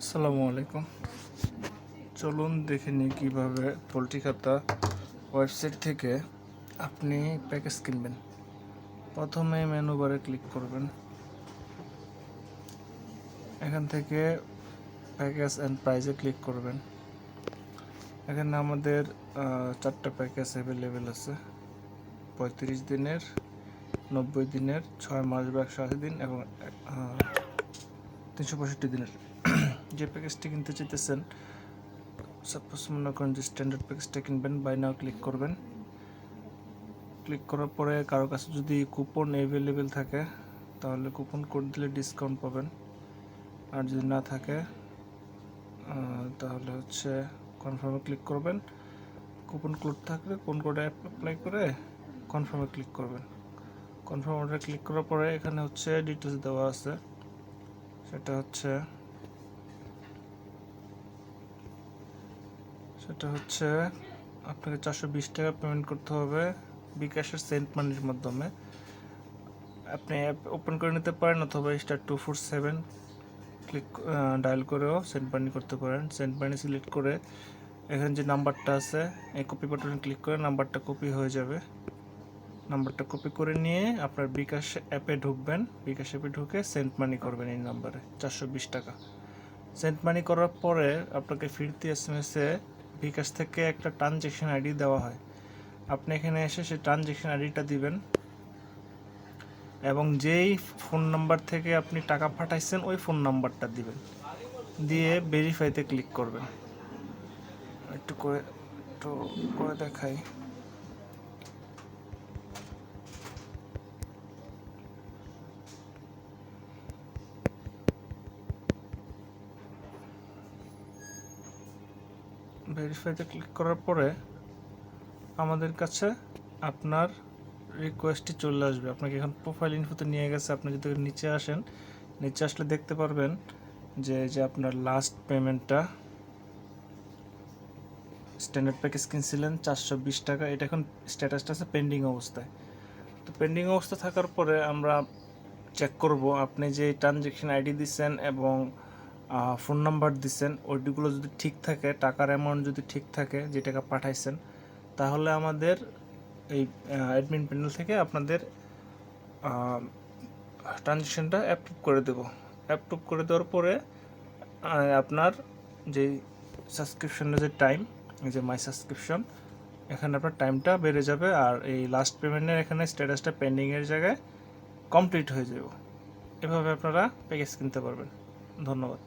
আসসালামু আলাইকুম। চলুন দেখে নিই কীভাবে পোলট্রি খাতা ওয়েবসাইট থেকে আপনি প্যাকেজ কিনবেন। প্রথমে মেনু বারে ক্লিক করবেন। এখান থেকে প্যাকেজ অ্যান্ড প্রাইজে ক্লিক করবেন। এখানে আমাদের চারটা প্যাকেজ অ্যাভেলেবেল আছে। পঁয়ত্রিশ দিনের, নব্বই দিনের, ছয় মাস বা একশো আশি দিন এবং তিনশো পঁয়ষট্টি দিনের। যে প্যাকেজটি কিনতে চাইতেছেন সাপোজ মনে করেন যে স্ট্যান্ডার্ড প্যাকেজটা কিনবেন বাই নাও ক্লিক করবেন। ক্লিক করার পরে কারও কাছে যদি কুপন অ্যাভেলেবেল থাকে, তাহলে কুপন কোড দিলে ডিসকাউন্ট পাবেন। আর যদি না থাকে তাহলে হচ্ছে কনফার্মে ক্লিক করবেন। কুপন কোড থাকলে কোন কোডে অ্যাপ্লাই করে কনফার্মে ক্লিক করবেন। কনফার্ম অর্ডারে ক্লিক করার পরে এখানে হচ্ছে ডিটেলস দেওয়া আছে। সেটা হচ্ছে সেটা হচ্ছে আপনাকে চারশো বিশ টাকা পেমেন্ট করতে হবে বিকাশের সেন্ট মানির মাধ্যমে। আপনি অ্যাপ ওপেন করে নিতে পারেন অথবা star two four seven click dial করেও সেন্ট মানি করতে পারেন। সেন্ট মানি সিলেক্ট করে এখানে যে নাম্বারটা আছে, এই কপি বাটনে ক্লিক করে নাম্বারটা কপি হয়ে যাবে। নাম্বারটা কপি করে নিয়ে আপনার বিকাশ অ্যাপে ঢুকবেন। বিকাশ অ্যাপে ঢুকে সেন্ট মানি করবেন এই নাম্বারে চারশো বিশ টাকা। সেন্ট মানি করার পরে আপনাকে ফিরতি এস এম এসে বিকাশ থেকে একটা ট্রানজ্যাকশন আইডি দেওয়া হয়। আপনি এখানে এসে সেই ট্রানজেকশন আইডিটা দিবেন এবং যেই ফোন নাম্বার থেকে আপনি টাকা পাঠাইছেন, ওই ফোন নাম্বারটা দিবেন। দিয়ে ভেরিফাইতে ক্লিক করবেন। একটু করে একটু করে দেখাই। ভেরিফাইতে ক্লিক করার পরে আমাদের কাছে আপনার রিকোয়েস্টটি চলে আসবে। আপনাকে এখন প্রোফাইল ইনফোতে নিয়ে গেছে। আপনি যদি নিচে আসেন, নিচে আসলে দেখতে পারবেন যে যে আপনার লাস্ট পেমেন্টটা স্ট্যান্ডার্ড প্যাকেজ কিনছিলেন চারশো বিশ টাকা। এটা এখন স্ট্যাটাসটা আছে পেন্ডিং অবস্থায়। তো পেন্ডিং অবস্থা থাকার পরে আমরা চেক করব। আপনি যে ট্রানজেকশন আইডি দিচ্ছেন এবং ফোন নাম্বার দিচ্ছেন ওইগুলো যদি ঠিক থাকে, টাকার অ্যামাউন্ট যদি ঠিক থাকে, যে টাকা পাঠাইছেন, তাহলে আমাদের এই অ্যাডমিন প্যানেল থেকে আপনাদের ট্রানজেকশনটা অ্যাপ্রুভ করে দেব। অ্যাপ্রুভ করে দেওয়ার পরে আপনার যেই সাবস্ক্রিপশনের যে টাইম যে মাই সাবস্ক্রিপশন এখানে আপনার টাইমটা বেড়ে যাবে আর এই লাস্ট পেমেন্টের এখানে স্ট্যাটাসটা পেন্ডিংয়ের জায়গায় কমপ্লিট হয়ে যাবে। এভাবে আপনারা প্যাকেজ কিনতে পারবেন। ধন্যবাদ।